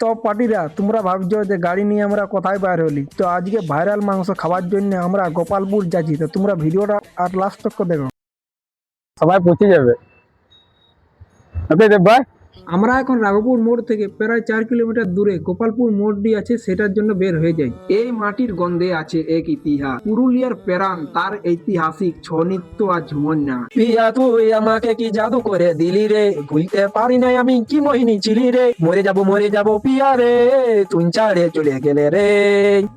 তো পার্টিরা, তোমরা ভাবছ যে গাড়ি নিয়ে আমরা কোথায় বাইর হলি? তো আজকে ভাইরাল মাংস খাওয়ার জন্য আমরা গোপালপুর যাচ্ছি। তো তোমরা ভিডিওটা আর লাস্ট তক দেখো। সবাই পৌঁছে যাবে। ওকে দেব ভাই? আমরা এখন রাঘবপুর মোড় থেকে প্রায় চার কিলোমিটার দূরে গোপালপুর মোড়টি আছে সেটার জন্য বের হয়ে যাই। এই মাটির গন্ধে আছে এক ইতিহাস। পুরুলিয়ার প্রাণ তার ঐতিহাসিক ছৌ নৃত্য আর ঝুমন না পিয়া তুই আমাকে কি জাদু করে দিলি রে? ভুলতে পারি নাই আমি কি মোহিনী ছিলি রে? মরে যাব মরে যাব পিয়া রে তুই চাড়ে চলে গেলে রে।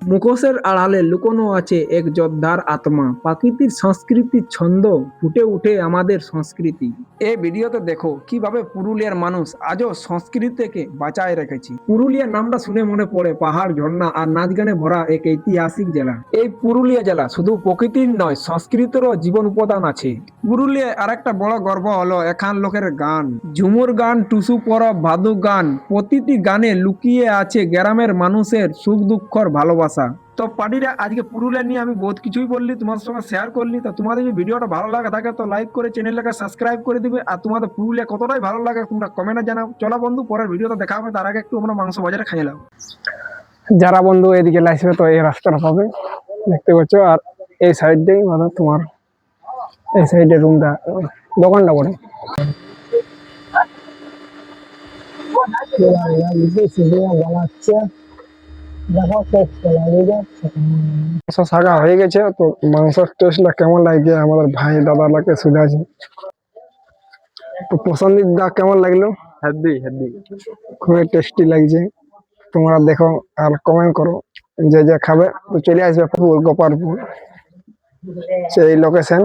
মুখোশের আড়ালে লুকোনো আছে এক যোদ্ধার আত্মা। প্রাকৃতিক সংস্কৃতির ছন্দ ফুটে উঠে আমাদের সংস্কৃতি। এই ভিডিওতে দেখো কীভাবে পুরুলিয়ার মানুষ আজও সংস্কৃতিকে বাঁচায় রেখেছে। পুরুলিয়ার নামটা শুনে মনে পড়ে পাহাড়, ঝর্ণা আর নাচ গানে ভরা এক ঐতিহাসিক জেলা। এই পুরুলিয়া জেলা শুধু প্রকৃতির নয়, সংস্কৃতিরও জীবন উপাদান আছে। পুরুলিয়ায় আরেকটা বড় গর্ব হলো এখান লোকের গান। ঝুমুর গান, টুসু পরব, ভাদু গান, প্রতিটি গানে লুকিয়ে আছে গ্রামের মানুষের সুখ দুঃখর ভালোবাসা। তো পার্টিরা আজকে পুরুলিয়া নিয়ে আমি বহুত কিছুই বললি তোমাদের সঙ্গে শেয়ার করলি। তো তোমাদের যদি ভিডিওটা ভালো লাগে থাকে তো লাইক করে চ্যানেলটাকে সাবস্ক্রাইব করে দিবে। আর তোমাদের পুরুলিয়া কতটাই ভালো লাগে তোমরা কমেন্টে জানাও। চলো বন্ধু পরের ভিডিওতে দেখা হবে। তার আগে একটু আমরা মাংস বাজারে খাই এলাম যারা বন্ধু এদিকে আসবে তো এই রাস্তাটা পাবে। দেখতে পাচ্ছ আর এই সাইড দিয়ে মানে তোমার এই সাইডে রুমটা দোকানটা করে মাংস শাখা হয়ে গেছে তো মাংসের টেস্টটা কেমন লাগছে? আমাদের ভাই দাদালাকে শুধাছি তো পছন্দিদা কেমন লাগল? হেভি হেভি খুবই টেস্টি লাগছে। তোমরা দেখো আর কমেন্ট করো যে যে খাবে। তো চলে আসবে গোপালপুর সেই লোকেশন